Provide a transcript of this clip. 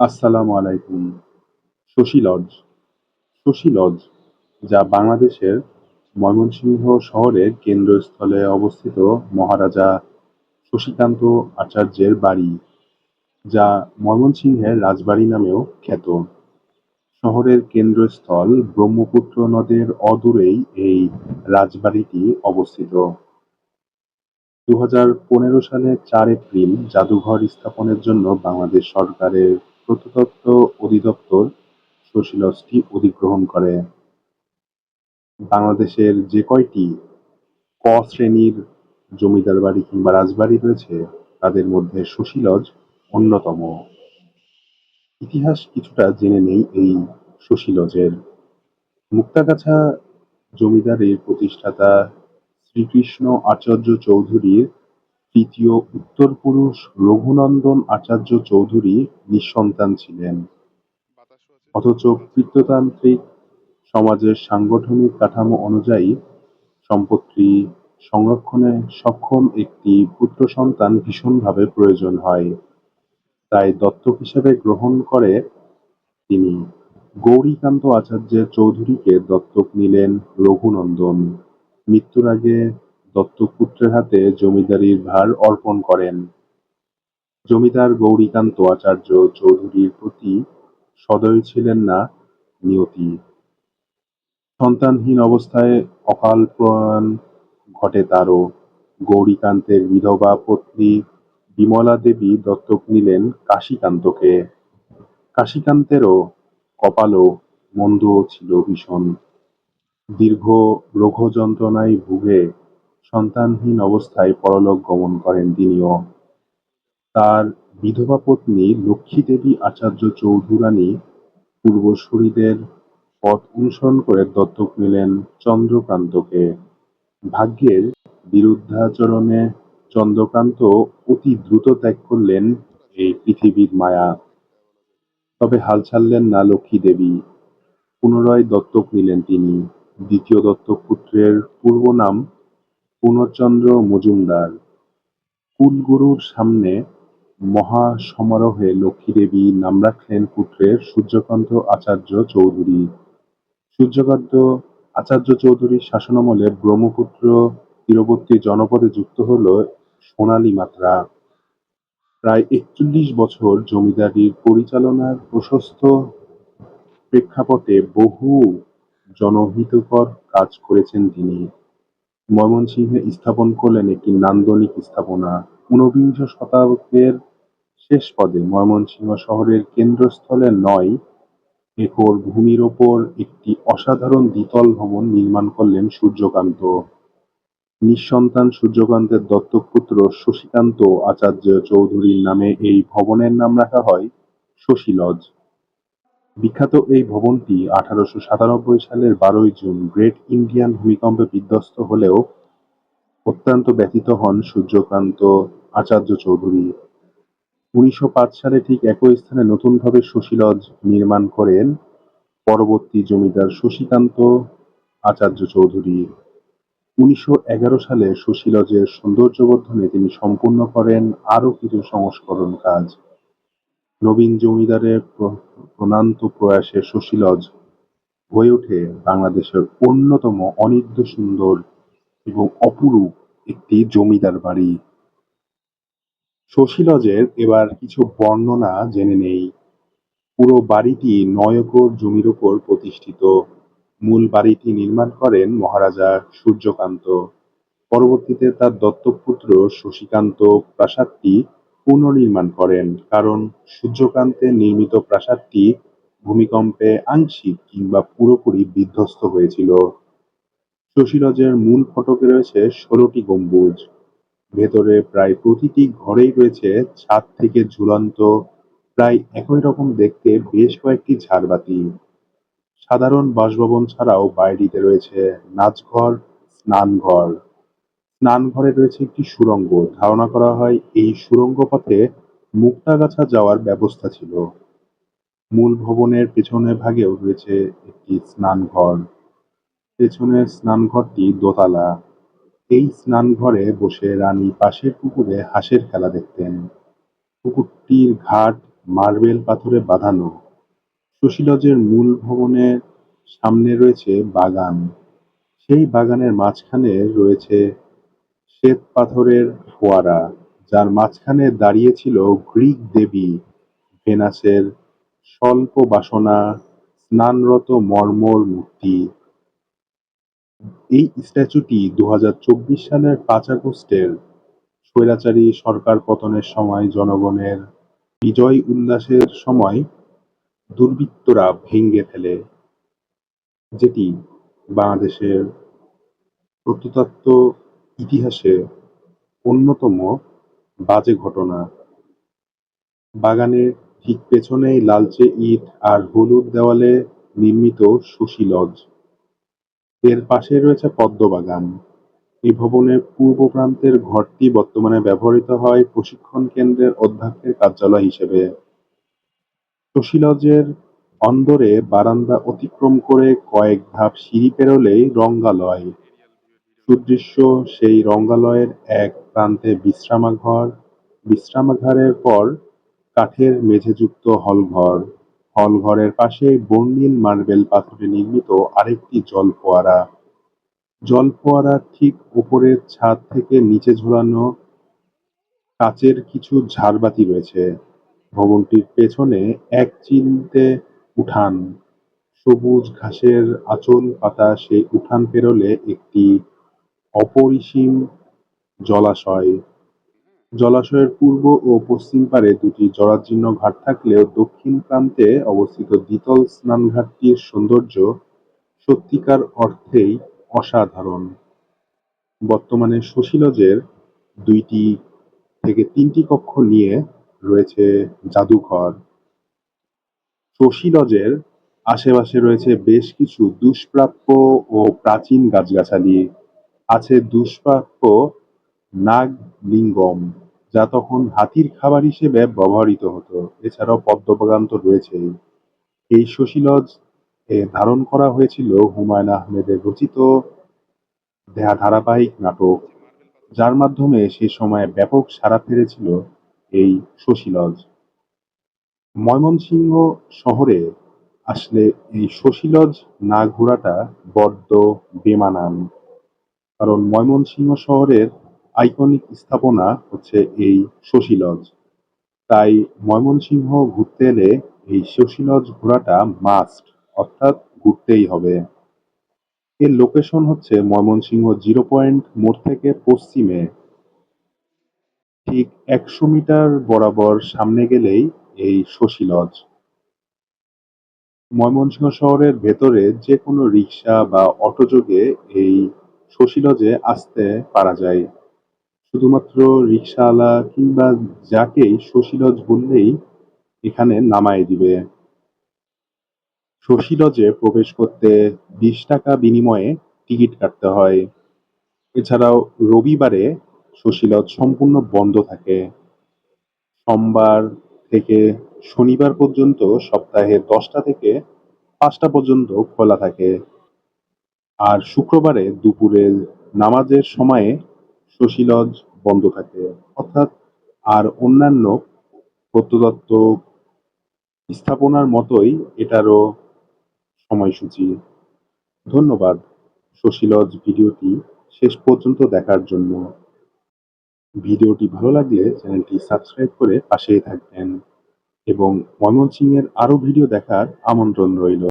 আসসালামু আলাইকুম। Shashi lodge, Shashi lodge যা বাংলাদেশের ময়মনসিংহ শহরের কেন্দ্রস্থলে অবস্থিত মহারাজা শশীকান্ত আচার্যের বাড়ি, যা ময়মনসিংহের রাজবাড়ি নামেও খ্যাত। শহরের কেন্দ্রস্থল ব্রহ্মপুত্র নদের অদূরেই এই রাজবাড়িটি অবস্থিত। দু সালের চার এপ্রিল জাদুঘর স্থাপনের জন্য বাংলাদেশ সরকারের প্রত্নতত্ত্ব অধিদপ্তর শশী লজটি অধিগ্রহণ করে। বাংলাদেশের যে কয়টি ক শ্রেণির জমিদার বাড়ি কিংবা রাজবাড়ি রয়েছে, তাদের মধ্যে শশী লজ অন্যতম। ইতিহাস কিছুটা জেনে নেই এই শশী লজের। মুক্তাগাছা জমিদারের প্রতিষ্ঠাতা শ্রীকৃষ্ণ আচার্য চৌধুরীর তৃতীয় উত্তরপুরুষ রঘুনন্দন আচার্য চৌধুরী নিঃসন্তান ছিলেন। অথচ পিতৃতান্ত্রিক সমাজের সাংগঠনিক কাঠামো অনুযায়ী সম্পত্তি সংরক্ষণে সক্ষম একটি পুত্র সন্তান ভীষণভাবে প্রয়োজন হয়। তাই দত্তক হিসেবে গ্রহণ করে তিনি গৌরীকান্ত আচার্যের চৌধুরীকে দত্তক নিলেন রঘুনন্দন। মৃত্যুর আগে দত্তক পুত্রের হাতে জমিদারির ভার অর্পণ করেন। জমিদার গৌরীকান্ত আচার্য চৌধুরীর প্রতি সদয় ছিলেন না নিয়তি। সন্তানহীন অবস্থায় অকাল প্রয়াণ ঘটে তারও। গৌরীকান্তের বিধবা পত্নী বিমলা দেবী দত্তক নিলেন কাশীকান্তকে। কাশীকান্তেরও কপালও মন্দ ছিল ভীষণ। দীর্ঘ রোগ যন্ত্রণায় ভুগে সন্তানহীন অবস্থায় পরলোক গমন করেন তিনিও। তার বিধবা পত্নী লক্ষ্মীদেবী আচার্য চৌধুরানী পূর্বসূরীদের পথ অনুসরণ করে দত্তক নিলেন চন্দ্রকান্তকে। ভাগ্যের বিরুদ্ধাচরণে চন্দ্রকান্ত অতি দ্রুত ত্যাগ করলেন এই পৃথিবীর মায়া। তবে হাল ছাড়লেন না লক্ষ্মীদেবী। পুনরায় দত্তক নিলেন তিনি। দ্বিতীয় দত্তক পুত্রের পূর্ব নাম পূর্ণচন্দ্র মজুমদার। কুলগুরুর সামনে মহাসমারোহে লক্ষ্মীদেবী নাম রাখলেন পুত্রের সূর্যকান্ত আচার্য চৌধুরী। সূর্যকান্ত আচার্য চৌধুরীর শাসনামলে ব্রহ্মপুত্র তীরবর্তী জনপদে যুক্ত হল সোনালী মাত্রা। প্রায় একচল্লিশ বছর জমিদারির পরিচালনার প্রশস্ত প্রেক্ষাপটে বহু জনহিতকর কাজ করেছেন তিনি। ময়মনসিংহে স্থাপন করলেন একটি নান্দনিক স্থাপনা। ঊনবিংশ শতকের শেষ পদে ময়মনসিংহ শহরের কেন্দ্রস্থলে নয় একর ভূমির ওপর একটি অসাধারণ দ্বিতল ভবন নির্মাণ করলেন সূর্যকান্ত। নিঃসন্তান সূর্যকান্তের দত্তক পুত্র শশীকান্ত আচার্য চৌধুরীর নামে এই ভবনের নাম রাখা হয় শশী লজ। বিখ্যাত এই ভবনটি আঠারোশো সাতানব্বই সালের বারোই জুন গ্রেট ইন্ডিয়ান ভূমিকম্পে বিধ্বস্ত হলেও অত্যন্ত ব্যথিত হন সূর্যকান্ত আচার্য চৌধুরী। উনিশশো পাঁচ সালে ঠিক একই স্থানে নতুনভাবে শশী লজ নির্মাণ করেন পরবর্তী জমিদার শশীকান্ত আচার্য চৌধুরী। উনিশশো এগারো সালে শশী লজের সৌন্দর্যবর্ধনে তিনি সম্পূর্ণ করেন আরও কিছু সংস্করণ কাজ। নবীন জমিদারের প্রণান্ত প্রয়াসে শশী লজ হয়ে ওঠে বাংলাদেশের অন্যতম অনিন্দ্যসুন্দর এবং অপরূপ একটি জমিদার বাড়ি। শশী লজের এবার কিছু বর্ণনা জেনে নেই। পুরো বাড়িটি নয় একর জমির ওপর প্রতিষ্ঠিত। মূল বাড়িটি নির্মাণ করেন মহারাজা সূর্যকান্ত। পরবর্তীতে তার দত্তক পুত্র শশীকান্ত প্রাসাদটি পুনর্নির্মাণ করেন কারণ সূর্যকান্তের নির্মিত প্রাসাদটি ভূমিকম্পে আংশিক কিংবা পুরোপুরি বিধ্বস্ত হয়েছিল। শশী লজের মূল ফটকে রয়েছে ষোলোটি গম্বুজ। ভেতরে প্রায় প্রতিটি ঘরেই রয়েছে ছাদ থেকে ঝুলন্ত প্রায় একই রকম দেখতে বেশ কয়েকটি ঝাড়বাতি। সাধারণ বাসভবন ছাড়াও বাড়িটিতে রয়েছে নাচঘর, স্নানঘর। স্নানঘরে রয়েছে একটি সুড়ঙ্গ। ধারণা করা হয় এই সুড়ঙ্গ পথে মুক্তাগাছা যাওয়ার ব্যবস্থা ছিল। মূল ভবনের পেছনের ভাগেও রয়েছে একটি স্নানঘর। পেছনের স্নানঘরটি দোতলা। এই স্নানঘরে বসে রানী পাশের পুকুরে হাঁসের খেলা দেখতেন। পুকুরটির ঘাট মার্বেল পাথরে বাঁধানো। শশী লজের মূল ভবনের সামনে রয়েছে বাগান। সেই বাগানের মাঝখানে রয়েছে শ্বেত পাথরের ফোয়ারা, যার মাঝখানে দাঁড়িয়ে ছিল গ্রিক দেবী ভেনাসের স্বল্প বাসনা স্নানরত মর্মর মূর্তি। এই স্ট্যাচুটি দুই হাজার চব্বিশ সালের পাঁচ আগস্টের স্বৈরাচারী সরকার পতনের সময় জনগণের বিজয় উল্লাসের সময় দুর্বৃত্তরা ভেঙে ফেলে, যেটি বাংলাদেশের প্রত্নতত্ত্ব ইতিহাসে অন্যতম বাজে ঘটনা। বাগানের ঠিক পেছনেই লালচে ইট আর হলুদ দেওয়ালে নির্মিত শশী লজ। এর পাশেই রয়েছে পদ্মবাগান। এই ভবনের পূর্ব প্রান্তের ঘরটি বর্তমানে ব্যবহৃত হয় প্রশিক্ষণ কেন্দ্রের অধ্যক্ষের কার্যালয় হিসেবে। শশী লজের অন্দরে বারান্দা অতিক্রম করে কয়েক ধাপ সিঁড়ি পেরোলেই রঙ্গালয়। সুদৃশ্য সেই রঙ্গালয়ের এক প্রান্তে বিশ্রামাঘর, বিশ্রামাঘরের পর কাঠের মেঝেযুক্ত হলঘর, হলঘরের পাশে বর্ণিল মার্বেল পাথরে নির্মিত আরেকটি জলফোয়ারা। জলফোয়ারার ঠিক ওপরের ছাদ থেকে নিচে ঝোলানো কাচের কিছু ঝাড়বাতি রয়েছে। ভবনটির পেছনে এক চিলতে উঠান। সবুজ ঘাসের আঁচল পাতা সেই উঠান পেরোলে একটি অপরিসীম জলাশয়। জলাশয়ের পূর্ব ও পশ্চিম পারে দুটি জরাজীর্ণ ঘাট থাকলেও দক্ষিণ প্রান্তে অবস্থিত দ্বিতল স্নানঘাটটির সৌন্দর্য সত্যিকার অর্থেই অসাধারণ। বর্তমানে শশী লজের দুইটি থেকে তিনটি কক্ষ নিয়ে রয়েছে জাদুঘর। শশী লজের আশেপাশে রয়েছে বেশ কিছু দুষ্প্রাপ্য ও প্রাচীন গাছগাছালি। আছে দুষ্প্রাপ্য নাগলিঙ্গম, যা তখন হাতির খাবার হিসেবে ব্যবহৃত হতো। এছাড়াও পদ্মবাগান তো। এই শশী লজ এ ধারণ করা হয়েছিল হুমায়ুন আহমেদের রচিত ধারাবাহিক নাটক, যার মাধ্যমে সে সময়ে ব্যাপক সাড়া ফেলেছিল এই শশী লজ। ময়মনসিংহ শহরে আসলে এই শশী লজ না ঘোরাটা বড্ড বেমানান। কারণ ময়মনসিংহ শহরের আইকনিক স্থাপনা হচ্ছে এই শশী লজ। তাই ময়মনসিংহ ঘুরতে এলে এই শশী লজ ঘোরাটা মাস্ট, অর্থাৎ ঘুরতেই হবে। এর লোকেশন হচ্ছে ময়মনসিংহ জিরো পয়েন্ট মোড় থেকে পশ্চিমে ঠিক একশো মিটার বরাবর সামনে গেলেই এই শশী লজ। ময়মনসিংহ শহরের ভেতরে যে কোনো রিক্সা বা অটোযোগে এই শশী লজে আসতে পারা যায়। শুধুমাত্র রিক্সাওয়ালা কিংবা যাকেই শশীলজ বললেই এখানে নামায়ে দিবে। শশী লজে প্রবেশ করতে বিশ টাকা বিনিময়ে টিকিট কাটতে হয়। এছাড়াও রবিবারে শশীলজ সম্পূর্ণ বন্ধ থাকে। সোমবার থেকে শনিবার পর্যন্ত সপ্তাহে দশটা থেকে পাঁচটা পর্যন্ত খোলা থাকে। আর শুক্রবারে দুপুরের নামাজের সময়ে শশী লজ বন্ধ থাকে। অর্থাৎ আর অন্যান্য প্রত্নতত্ত্ব স্থাপনার মতোই এটারও সময়সূচি। ধন্যবাদ শশী লজ ভিডিওটি শেষ পর্যন্ত দেখার জন্য। ভিডিওটি ভালো লাগলে চ্যানেলটি সাবস্ক্রাইব করে পাশেই থাকবেন এবং ময়মনসিংহের আরও ভিডিও দেখার আমন্ত্রণ রইল।